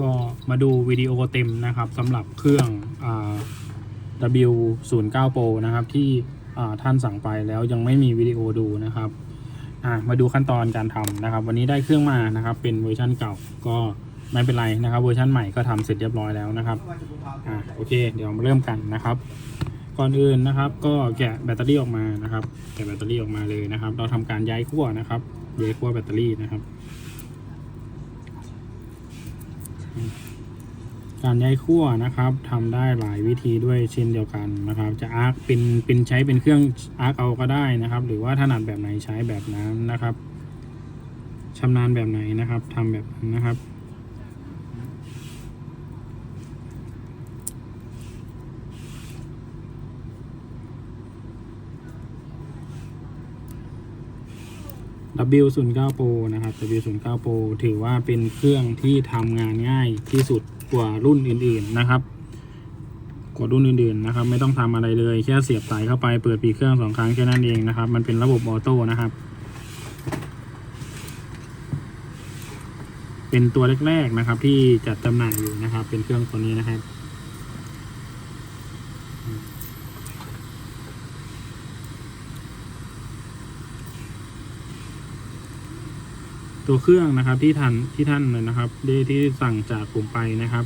ก็มาดูวิดีโอเต็มนะครับสำหรับเครื่อง W09 Pro นะครับที่ท่านสั่งไปแล้วยังไม่มีวิดีโอดูนะครับมาดูขั้นตอนการทำนะครับ วันนี้ได้เครื่องมานะครับเป็นเวอร์ชันเก่าก็ไม่เป็นไรนะครับ เวอร์ชันใหม่ก็ทำเสร็จเรียบร้อยแล้วนะครับอ่าโอเค เดี๋ยวมาเริ่มกันนะครับก่อนอื่นนะครับก็แกะแบตเตอรี่ออกมานะครับ แกะแบตเตอรี่ออกมาเลยนะครับ เราทำการย้ายขั้วนะครับย้ายขั้วแบตเตอรี่นะครับ การย้ายขั้วนะครับทำได้หลายวิธีด้วยเช่นเดียวกันนะครับ จะอาร์คเป็นเป็นใช้เป็นเครื่องอาร์คเอาก็ได้นะครับ หรือว่าถนัดแบบไหนใช้แบบนั้นนะครับชำนาญแบบไหนนะครับทำแบบนั้นนะครับ W09 Pro นะครับ W09 Pro ถือว่าเป็นเครื่องที่ทำงานง่ายที่สุดกว่ารุ่นอื่นๆนะครับกว่ารุ่นอื่นๆนะครับ ไม่ต้องทำอะไรเลยแค่เสียบสายเข้าไปเปิดปีเครื่องสองครั้งแค่นั้นเองนะครับ มันเป็นระบบออโต้นะครับ เป็นตัวแรกๆนะครับ ที่จัดจำหน่ายอยู่นะครับ เป็นเครื่องตัวนี้นะครับ ตัวเครื่องนะครับที่ท่านที่ท่านนะครับได้ที่สั่งจากผมไปนะครับ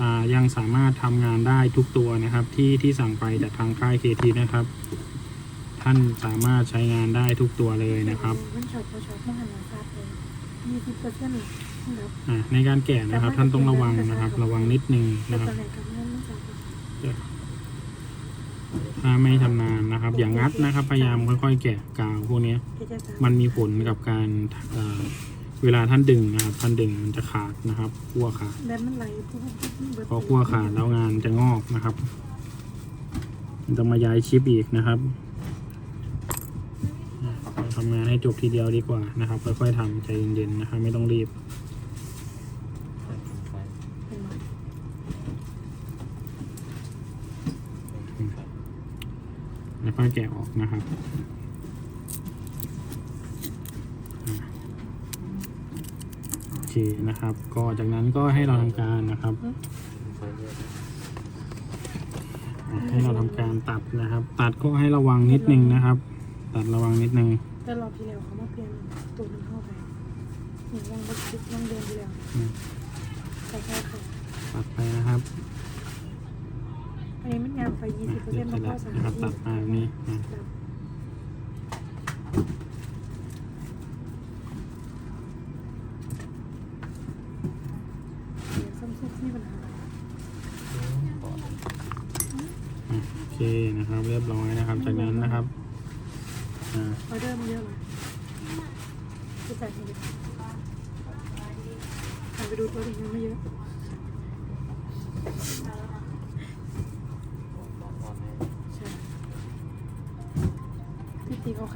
อ่ายังสามารถทำงานได้ทุกตัวนะครับ ที่ที่สั่งไปจากทางค่ายเคทีนะครับ ท่านสามารถใช้งานได้ทุกตัวเลยนะครับมันช็อตพอช็อตมันหันมาฟาดเลยยี่สิบเปอร์เซ็นต์นะครับอ่าในการแกะนะครับ ท่านต้องระวังนะครับ ระวังนิดนึงแต่นะครับ ถ้าไม่ชำนาญนะครับ อย่างงัดนะครับ พยายามค่อยๆแกะกาวพวกเนี้ยที่จะมันมีผลกับการเอ่อเวลาท่านดึงนะครับ ท่านดึงมันจะขาดนะครับขั้วขาดแบนมันไหลพวกพอขั้วขาดแล้วงานจะงอกนะครับต้องมาย้ายชิปอีกนะครับเราทำงานให้จบทีเดียวดีกว่านะครับ ค่อยๆทำใจเย็นๆนะครับ ไม่ต้องรีบ แล้วก็แกะออกนะครับอ่าโอเคนะครับ ก็จากนั้นก็ให้เราทำการนะครับอ่าให้เราทำการตัดนะครับ ตัดก็ให้ระวังนิดนึงนะครับ ตัดระวังนิดนึงแต่รอบที่แล้วเขามาเปลี่ยนตัวมันเข้าไปอย่างลองบัคิดลองเดินที่แล้วอืมใส่เข้าไปตัดไปนะครับ อันนี้มันยางไปยี่สิบเปอร์เรีเซ็ยนบต์ร้มาอยแล้วเข้าสามนะครับที่ตัดมาแบบนี้อะเดี๋ยวซ้ำซุกมีปัญหาอะโอเคนะครับ เรียบร้อยนะครับ จากนั้นนะครับอ่าออเดอร์มันเยอะเลยที่ใส่มาเลยหันไปดูตัวเองไม่เยอะ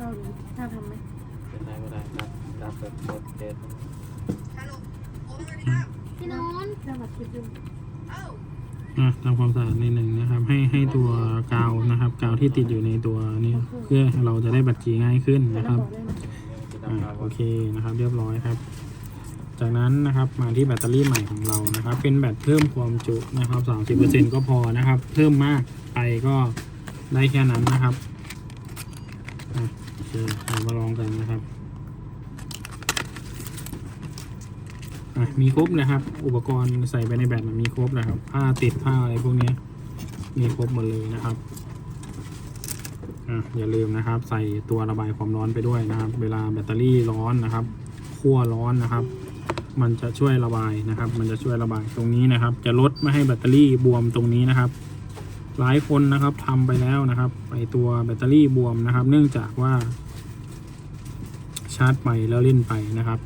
าเข้าหรือน่าทำไหมเป็นได้ก็ได้ครับรับแบบกดเกตพี่นนท์น่ามาคิดดูอะทำความสะอาดนิดหนึ่งนะครับ ให้ให้ตัวกาวนะครับ กาวที่ติดอยู่ในตัวนี้เพื่อเราจะได้บัตรจีง่ายขึ้นนะครับอ่าโอเคนะครับ เรียบร้อยครับ จากนั้นนะครับมาที่แบตเตอรี่ใหม่ของเรานะครับ เป็นแบตเพิ่มความจุนะครับ 30%ก็พอนะครับ เพิ่มมากไปก็ได้แค่นั้นนะครับ โอเรามาลองกันนะครับมีครบนะครับ อุปกรณ์ใส่ไปในแบตมันมีครบนะครับผ้าติดผ้าอะไรพวกนี้มีครบหมดเลยนะครับอะอย่าลืมนะครับ ใส่ตัวระบายความร้อนไปด้วยนะครับ เวลาแบตเตอรี่ร้อนนะครับขั้วร้อนนะครับ มันจะช่วยระบายนะครับ มันจะช่วยระบายตรงนี้นะครับ จะลดไม่ให้แบตเตอรี่บวมตรงนี้นะครับ หลายคนนะครับทำไปแล้วนะครับไอตัวแบตเตอรี่บวมนะครับ เนื่องจากว่า ชาร์จไปแล้วเล่นไปนะครับ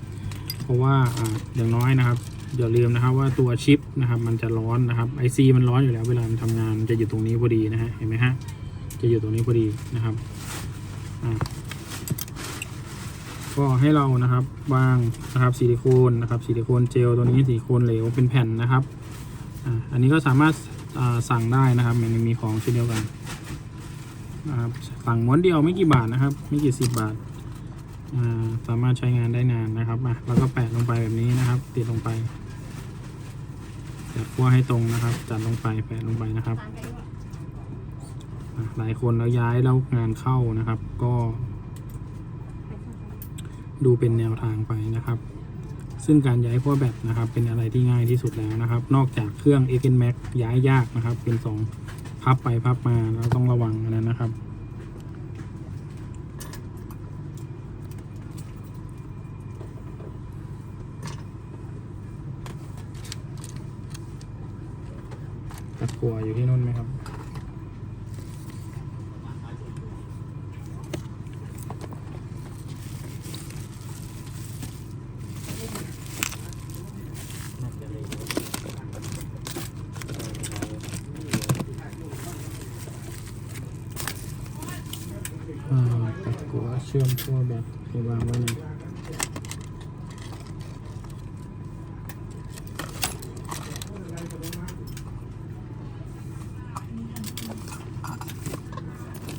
เพราะว่าออย่างน้อยนะครับอย่าลืมนะครับว่าตัวชิปนะครับมันจะร้อนนะครับไอซีมันร้อนอยู่แล้วเวลามันทำงานจะอยู่ตรงนี้พอดีนะฮะเห็นไหมฮะจะอยู่ตรงนี้พอดีนะครับก็ให้เรานะครับวางนะครับซิลิโคนนะครับซิลิโคนเจลตัวนี้ซิลิโคนเหลวเป็นแผ่นนะครับอ,อันนี้ก็สามารถสั่งได้นะครับมันมีของเช่นเดียวกันนะครับสั่งม้วนเดียวไม่กี่บาทนะครับ ไม่กี่สิบบาท สามารถใช้งานได้นานนะครับอะแล้วก็แปะลงไปแบบนี้นะครับ ติดลงไปคั่วให้ตรงนะครับ จัดลงไปแปะลงไปนะครับหลายคนแล้วย้ายแล้วงานเข้านะครับ ก็ ดูเป็นแนวทางไปนะครับ ซึ่งการย้ายขั้วแบตนะครับ เป็นอะไรที่ง่ายที่สุดแล้วนะครับ นอกจากเครื่อง x n Max ย้ายยากนะครับ เป็นสองพับไปพับมาเราต้องระวังอันนั้นนะครับ ตะกัวอยู่ที่นู่นไหมครับ อ่าตะกัวเชื่อมขั้วแบตไปวางไว้ใน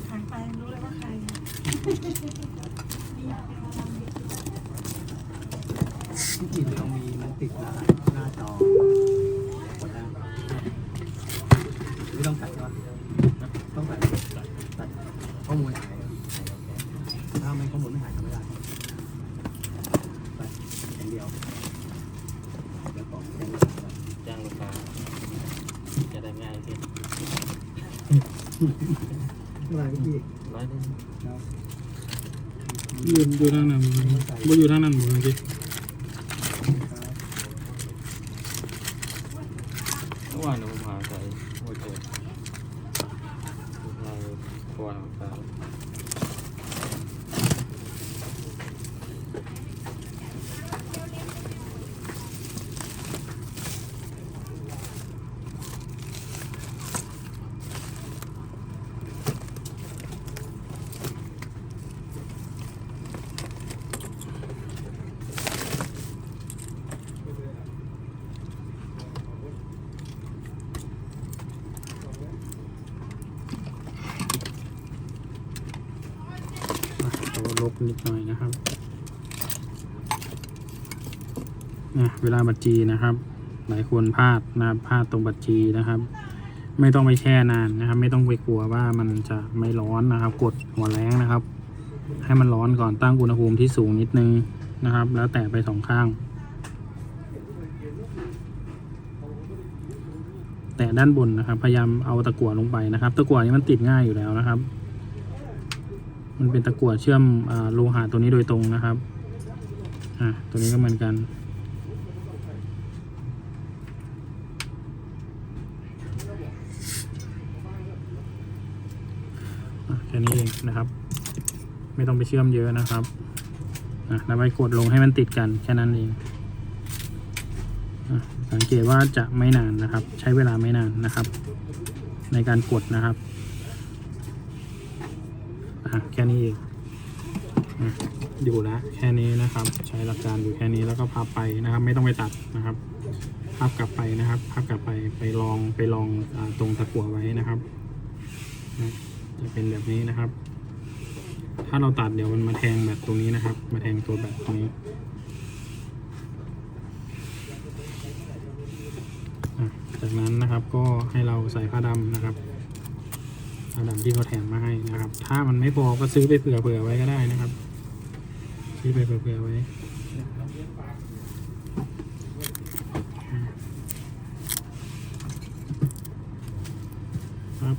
หายไปรู้เลยว่าใคร ที่จริงเรามีมันติดหน้าหน้าจอหมดแล้วไม่ต้องตัดใช่ปะต้องตัดตัดตัดข้อมูลหายถ้าไม่ข้อมูลไม่หายทำไม่ได้ตัดอย่างเดียวแล้วก็แค่นี้ จ้างลูกค้าจะได้ง่ายขึ้น อะไรพี่ร้อยหนึงแล้วอยู่อยู่ทางนั้นบ่อยู่ทางนั้นหมดเลย เมื่อวานเราพาไปโอเจอเราครัวของเขา ตัวลบ นิดหน่อยนะครับนะเวลาบัตรจีนะครับ หลายคนพลาดนะครับพลาดตรงบัตรจีนะครับ ไม่ต้องไปแช่นานนะครับ ไม่ต้องไปกลัวว่ามันจะไม่ร้อนนะครับ กดหัวแรงนะครับ ให้มันร้อนก่อนตั้งอุณหภูมิที่สูงนิดนึงนะครับ แล้วแตะไปสองข้าง แตะด้านบนนะครับ พยายามเอาตะกั่วลงไปนะครับ ตะกั่วนี้มันติดง่ายอยู่แล้วนะครับ มันเป็นตะกั่วเชื่อมอโลหะตัวนี้โดยตรงนะครับ อะตัวนี้ก็เหมือนกัน แค่นี้เองนะครับ ไม่ต้องไปเชื่อมเยอะนะครับอะแล้วไปกดลงให้มันติดกันแค่นั้นเองสังเกตว่าจะไม่นานนะครับ ใช้เวลาไม่นานนะครับ ในการกดนะครับ อะแค่นี้เองอะอยู่แล้วแค่นี้นะครับ ใช้หลักการอยู่แค่นี้แล้วก็พับไปนะครับ ไม่ต้องไปตัดนะครับพับกลับไปนะครับพับกลับไปไปลองไปลองอตรงตะกั่วไว้นะครับนะจะเป็นแบบนี้นะครับ ถ้าเราตัดเดี๋ยวมันมาแทงแบบตรงนี้นะครับ มาแทงตัวแบบตรงนี้จากนั้นนะครับก็ให้เราใส่ผ้าดำนะครับ ผ้าดำที่เขาแถมมาให้นะครับ ถ้ามันไม่พอก็ซื้อไปเผื่อเผื่อไว้ก็ได้นะครับ ซื้อไปเผื่อเผื่อไว้ครับ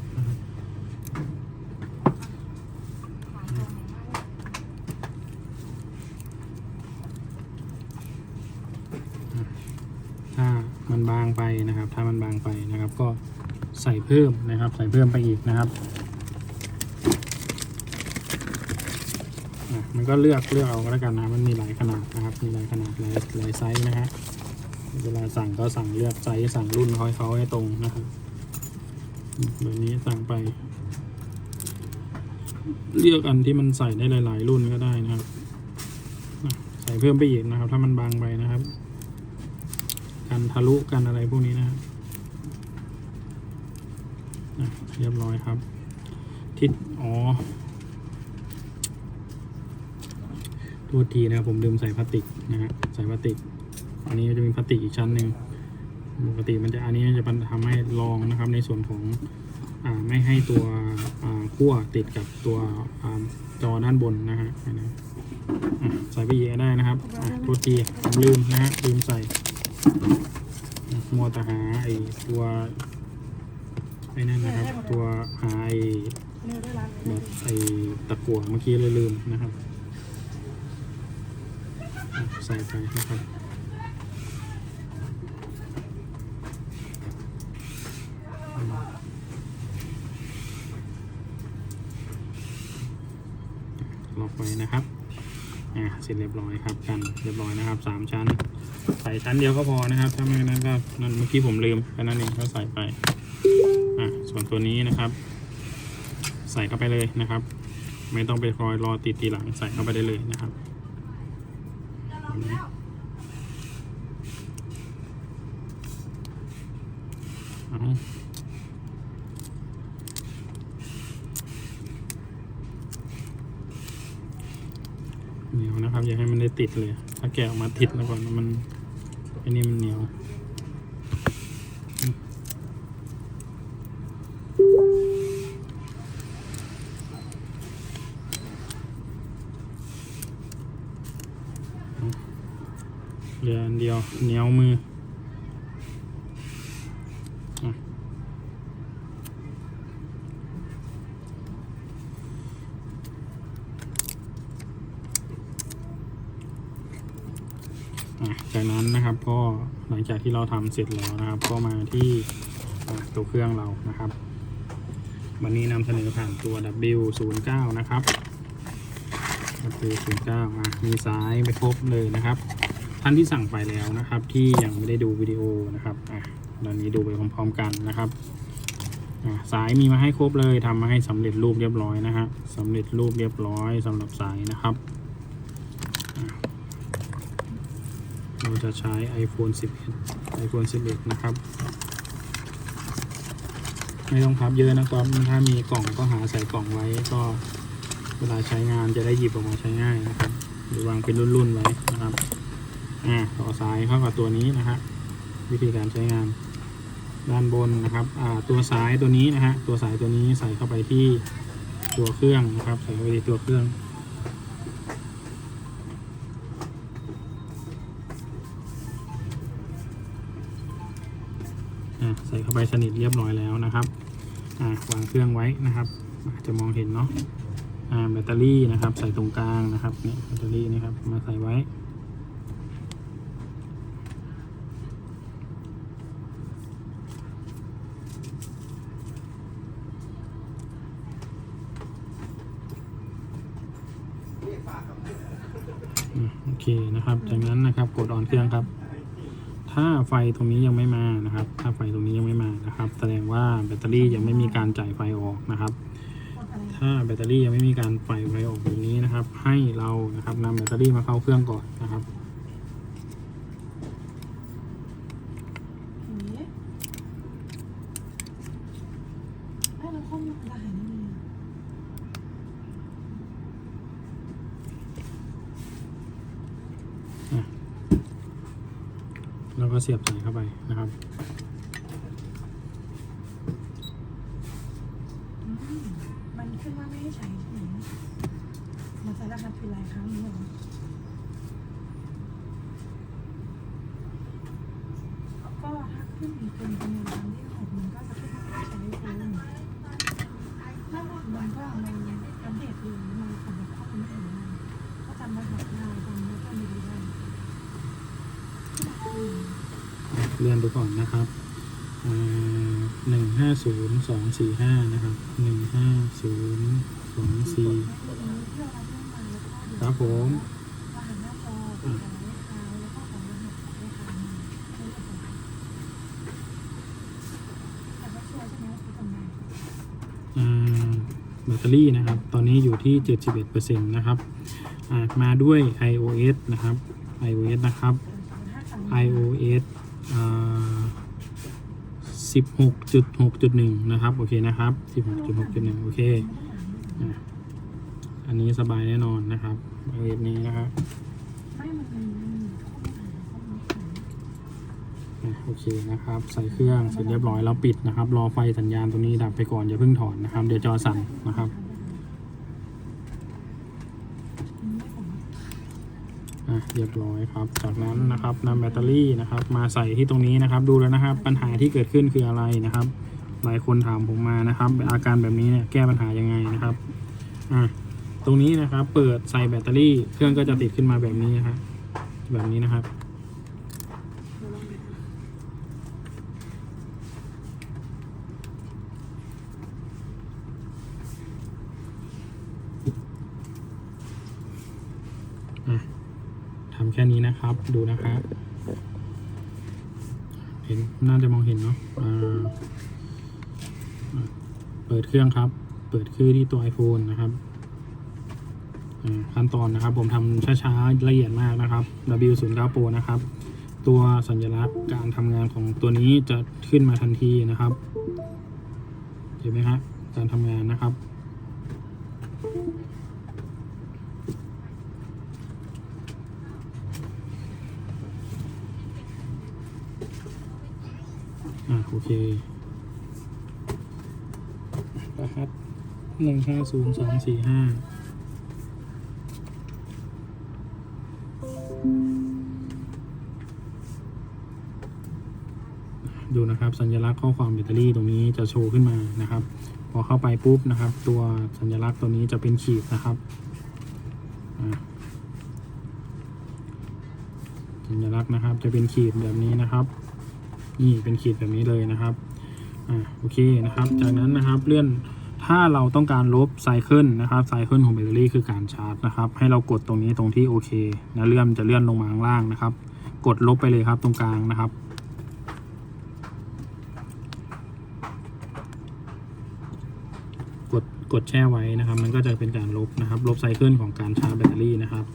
ถ้ามันบางไปนะครับ ถ้ามันบางไปนะครับก็ ใส่เพิ่มนะครับ ใส่เพิ่มไปอีกนะครับมันก็เลือกเลือกเอาแล้วกันนะมันมีหลายขนาดนะครับมีหลายขนาดหลายหลายไซส์นะฮะเวลาสั่งก็สั่งเลือกไซส์สั่งรุ่นเขาให้เขาให้ตรงนะครับแบบนี้สั่งไป เลือกอันที่มันใส่ได้หลาย ๆ รุ่นก็ได้นะครับใส่เพิ่มไปอีกนะครับ ถ้ามันบางไปนะครับกันทะลุกันอะไรพวกนี้นะครับอะ เรียบร้อยครับ ทิศอ๋อโทษทีนะครับผมลืมใส่พลาสติกนะฮะใส่พลาสติก อันนี้จะมีพลาสติกอีกชั้นหนึ่งปกติมันจะอันนี้มันจะทำให้ลองนะครับในส่วนของอ่าไม่ให้ตัวอ่าขั้วติดกับตัวอ่าจอด้านบนนะฮะนะใส่ไปเยอะได้นะครับอะโทษทีผมลืมนะฮะลืมใส่มัวแต่หาไอ้ตัว ไอ้นั่นนะครับ ตัวหาไอ้เนื้อได้ร้านแบเลยบไอ้ตะกั่วเมื่อกี้เลยลืมนะครับอะใส่ไปนะครับล็อกไว้นะครับอ่าเสร็จเรียบร้อยครับกันเรียบร้อยนะครับสามชั้น ใส่ชั้นเดียวก็พอนะครับ ถ้าไม่นั้นก็นั่นเมื่อกี้ผมลืมแค่นั้นเองก็ใส่ไป อะส่วนตัวนี้นะครับ ใส่เข้าไปเลยนะครับ ไม่ต้องไปคอยรอติดทีหลังใส่เข้าไปได้เลยนะครับเอาเหนียวนะครับ อย่าให้มันได้ติดเลย ถ้าแกะออกมาติดแล้วก่อนมันไอ้นี่มันเหนียว เหลืออันเดี ยวเหนียวมือจากนั้นนะครับก็หลังจากที่เราทำเสร็จแล้วนะครับ ก็มาที่ตัวเครื่องเรานะครับ วันนี้นำเสนอผ่านตัว W09 นะครับ W09 มีสายไปครบเลยนะครับ ท่านที่สั่งไปแล้วนะครับ ที่ยังไม่ได้ดูวิดีโอนะครับอะตอนนี้ดูไปพร้อมๆกันนะครับอะสายมีมาให้ครบเลยทำมาให้สำเร็จรูปเรียบร้อยนะฮะสำเร็จรูปเรียบร้อยสำหรับสายนะครับ เราจะใช้ iPhone 11 iPhone 11 นะครับ ไม่ต้องพับเยอะนะครับ ถ้ามีกล่องก็หาใส่กล่องไว้ก็เวลาใช้งานจะได้หยิบออกมาใช้ง่ายนะครับ หรือวางเป็นรุ่นๆไว้นะครับ อ่าต่อสายเข้ากับตัวนี้นะฮะวิธีการใช้งาน ด้านบนนะครับอ่าตัวสายตัวนี้นะฮะตัวสายตัวนี้ใส่เข้าไปที่ตัวเครื่องนะครับใส่เข้าไปที่ตัวเครื่องใส่เข้าไปสนิทเรียบร้อยแล้วนะครับวางเครื่องไว้นะครับอาจจะมองเห็นเนาะแบตเตอรี่นะครับ ใส่ตรงกลางนะครับเนี่ยแบตเตอรี่นะครับมาใส่ไว้ โอเคนะครับ จากนั้นนะครับกดออนเครื่องครับ ถ้าไฟตรงนี้ยังไม่มานะครับ ถ้าไฟตรงนี้ยังไม่มานะครับ แสดงว่าแบตเตอรี่ยังไม่มีการจ่ายไฟออกนะครับ ถ้าแบตเตอรี่ยังไม่มีการปล่อยไฟออกแบบนี้นะครับ ให้เรานะครับนำแบตเตอรี่มาเข้าเครื่องก่อนนะครับ อย่างนี้ให้เราข้อมูลได้นี่ แล้วก็ เสียบสายเข้าไปนะครับมันขึ้นว่าไม่ให้ใช้ใช่ไหมมันใช้รหัสผิดหลายครั้งเหรอก็ถ้าขึ้นอีกเป็นจำนวนครั้งที่หกมันก็จะขึ้นว่าไม่ใช้ฟรีนั่นแหละมันก็มันอัปเดตอยู่มันสำหรับข้อมูลอื่นได้ก็จำรหัสได้จำแล้วก็มีดีได้อืม เลื่อนไปก่อนนะครับหนึ่งห้าศูนย์สองสี่ห้านะครับหนึ่งห้าศูนย์สองสี่ครับผมรหัสหน้าจอเปิดของลูกค้าแล้วก็ของรหัสของลูกค้ามาให้ลูกค้าแต่ก็ชัวร์ใช่ไหมว่าจำได้อ่าแบตเตอรี่นะครับ ตอนนี้อยู่ที่ 71%นะครับอ่ามาด้วย iOS นะครับ iOS นะครับ iOS อ่า16.6.1นะครับ โอเคนะครับ16.6.1โอเคอันนี้สบายแน่นอนนะครับ iOS นี้นะครับโอเคนะครับ ใส่เครื่องเสร็จเรียบร้อยแล้วปิดนะครับ รอไฟสัญญาณตรงนี้ดับไปก่อนอย่าเพิ่งถอนนะครับ เดี๋ยวจอสั่นนะครับ อะ เรียบร้อยครับ จากนั้นนะครับนำแบตเตอรี่นะครับ มาใส่ที่ตรงนี้นะครับ ดูแล้วนะครับ ปัญหาที่เกิดขึ้นคืออะไรนะครับ หลายคนถามผมมานะครับ อาการแบบนี้เนี่ยแก้ปัญหายังไงนะครับอะตรงนี้นะครับ เปิดใส่แบตเตอรี่เครื่องก็จะติดขึ้นมาแบบนี้นะครับแบบนี้นะครับ อะทำแค่ นะครับดูนะครับเห็นน่าจะมองเห็นเนาะะเปิดเครื่องครับ เปิดคือที่ตัว iPhone นะครับขั้นตอนนะครับผมทำช้าๆละเอียดมากนะครับ W09 Pro นะครับ ตัวสัญลักษณ์การทำงานของตัวนี้จะขึ้นมาทันทีนะครับเห็นไหมฮะการทำงานนะครับ อะโอเครหัสหนึ่งห้าศูนย์สองสี่ห้าดูนะครับสัญลักษณ์ข้อความแบตเตอรี่ตรงนี้จะโชว์ขึ้นมานะครับ พอเข้าไปปุ๊บนะครับ ตัวสัญลักษณ์ตัวนี้จะเป็นขีดนะครับสัญลักษณ์นะครับจะเป็นขีดแบบนี้นะครับ นี่เป็นขีดแบบนี้เลยนะครับอ่าโอเคนะครับ จากนั้นนะครับเลื่อนถ้าเราต้องการลบไซเคิลนะครับไซเคิลของแบตเตอรี่คือการชาร์จนะครับ ให้เรากดตรงนี้ตรงที่โอเคนะเลื่อนจะเลื่อนลงมาข้างล่างนะครับ กดลบไปเลยครับตรงกลางนะครับกดกดแช่ไว้นะครับ มันก็จะเป็นการลบนะครับ ลบไซเคิลของการชาร์จแบตเตอรี่นะครับ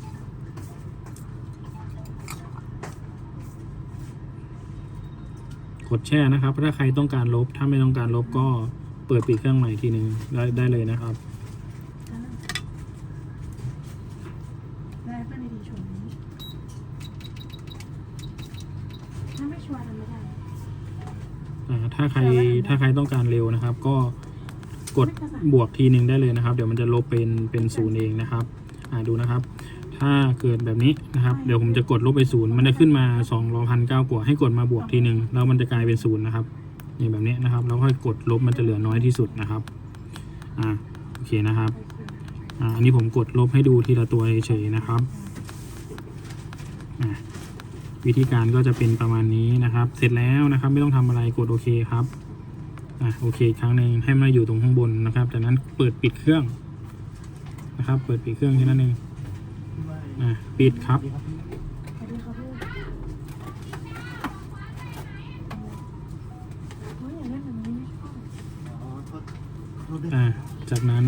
กดแช่นะครับ ถ้าใครต้องการลบ ถ้าไม่ต้องการลบก็เปิดปิดเครื่องใหม่ทีหนึ่งได้ได้เลยนะครับได้ก็ในดีชมนี้ถ้าไม่ชัวร์ทำไม่ได้ อ่า ถ้าใครถ้าใครต้องการเร็วนะครับ ก็กดบวกทีหนึ่งได้เลยนะครับ เดี๋ยวมันจะลบเป็นเป็นศูนย์เองนะครับ อ่าดูนะครับ ถ้าเกิดแบบนี้นะครับ เดี๋ยวผมจะกดลบไปศูนย์มันจะขึ้นมาสองร้อยพันเก้ากว่าให้กดมาบวกทีหนึ่งแล้วมันจะกลายเป็นศูนย์นะครับนี่แบบนี้นะครับแล้วค่อยกดลบมันจะเหลือน้อยที่สุดนะครับอ่าโอเคนะครับอ่าอันนี้ผมกดลบให้ดูทีละตัวเฉยๆนะครับอ่าวิธีการก็จะเป็นประมาณนี้นะครับ เสร็จแล้วนะครับไม่ต้องทำอะไรกดโอเคครับอ่าโอเคอีกครั้งหนึ่งให้มาอยู่ตรงข้างบนนะครับ จากนั้นเปิดปิดเครื่องนะครับ เปิดปิดเครื่องแค่นั้นเอง ปิดครับ อ่าจากนั้น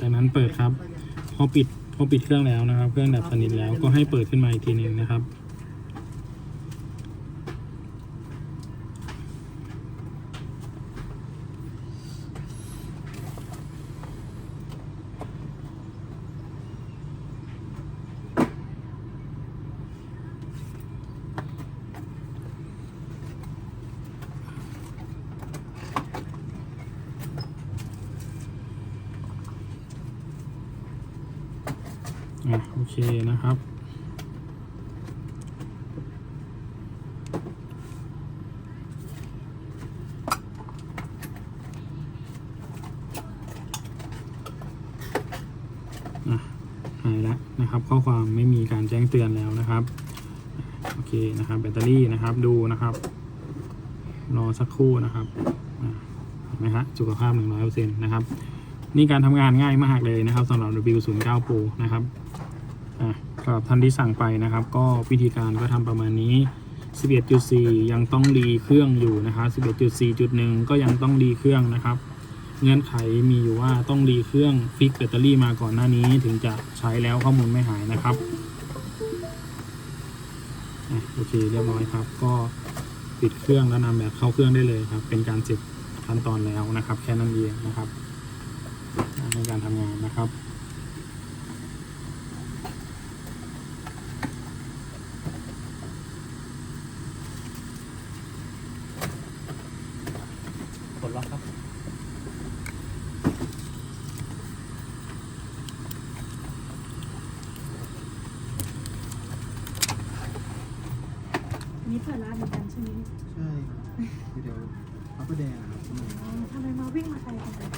จากนั้นเปิดครับ พอปิดพอปิดเครื่องแล้วนะครับ เครื่องดับสนิทแล้วก็ให้เปิดขึ้นมาอีกทีหนึ่งนะครับ อะโอเคนะครับอะหายแล้วนะครับ ข้อความไม่มีการแจ้งเตือนแล้วนะครับโอเคนะครับ แบตเตอรี่นะครับดูนะครับรอสักครู่นะครับเห็นไหมฮะสุขภาพ 100%นะครับ นี่การทำงานง่ายมากเลยนะครับสำหรับ W09 Pro นะครับ อะสำหรับท่านที่สั่งไปนะครับ ก็วิธีการก็ทำประมาณนี้ 11.4 ยังต้องรีเครื่องอยู่นะครับ11.4.1 ก็ยังต้องรีเครื่องนะครับ เงื่อนไขมีอยู่ว่าต้องรีเครื่องฟิกแบตเตอรี่มาก่อนหน้านี้ถึงจะใช้แล้วข้อมูลไม่หายนะครับโอเคเรียบร้อยครับ ก็ปิดเครื่องแล้วนำแบบเข้าเครื่องได้เลยครับ เป็นการเสร็จขั้นตอนแล้วนะครับ แค่นั้นเองนะครับในการทำงานนะครับ ล็อกครับ นี่เปิดร้านเหมือนกันใช่ไหมใช่ครับเดี๋ยวพระประแดงอะครับสมัยอ๋อทำไมมาวิ่งมาไกลจังเลย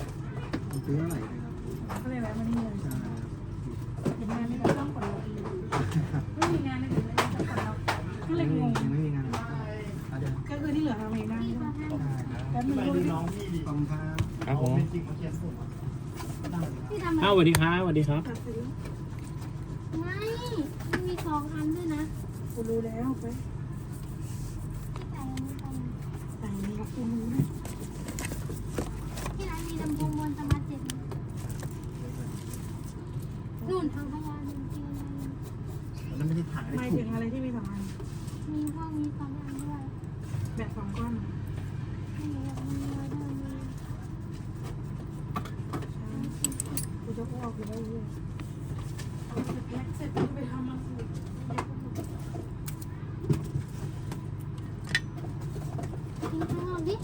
มันซื้ออะไรเลยครับก็เลยแวะมานี่เลยใช่ครับเห็นงานไม่ได้ต้องกดล็อกอีกไม่มีงานเลยถึงเลยจะกดล็อกก็เลยงงยังไม่มีงานอะเดี๋ยวก็คือที่เหลือทำเองได้ใช่มได้ครับแล้วมันรู้ที่ดีขอบคุณครับครับผมที่ทำอ้าวสวัสดีครับสวัสดีครับ ตัดสินไม่มันมีสองอันด้วยนะกูรู้แล้วไป ที่ใส่อันนี้ไป ใส่ในรับกูรู้นะ ที่ร้านมีลำโพงบนสมาร์ทเจ็ตนู่นทางพยานจริงแล้วไม่ได้ถ่ายหมายถึงอะไรที่มีสองอัน ๆมีห้องมีสองอันด้วย แบบสองก้อน มีแบบมีไว้ด้วยมี กูจะอ้วกอยู่แล้วเนี่ยแม็กเสร็จไปทำมาสูตร ทิ้งข้างนอกดิ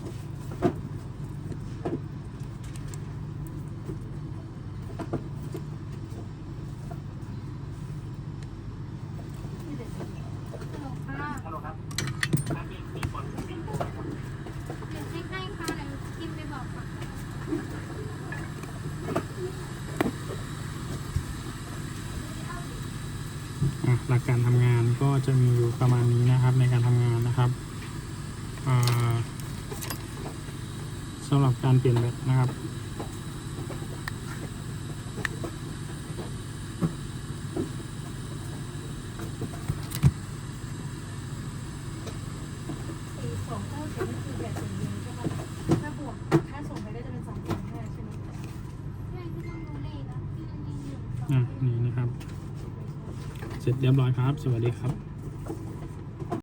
ฮัลโหลค่ะเดี๋ยวให้ให้ค่ะเดี๋ยวกินไปบอกค่ะ อะ หลักการทำงานก็จะมีอยู่ประมาณนี้นะครับในการทำงานนะครับสำสำหรับการเปลี่ยนแบตนะครับ สองก้อนจะไม่คือแบบอย่างเดียวใช่ไหมถ้าบวกถ้าส่งไปได้จะเป็นสองก้อนแค่ใช่ไหม แม่ที่ต้องดูเลขอะที่มันมีหนึ่งสอง อะนี่นะครับ เสร็จเรียบร้อยครับ สวัสดีครับ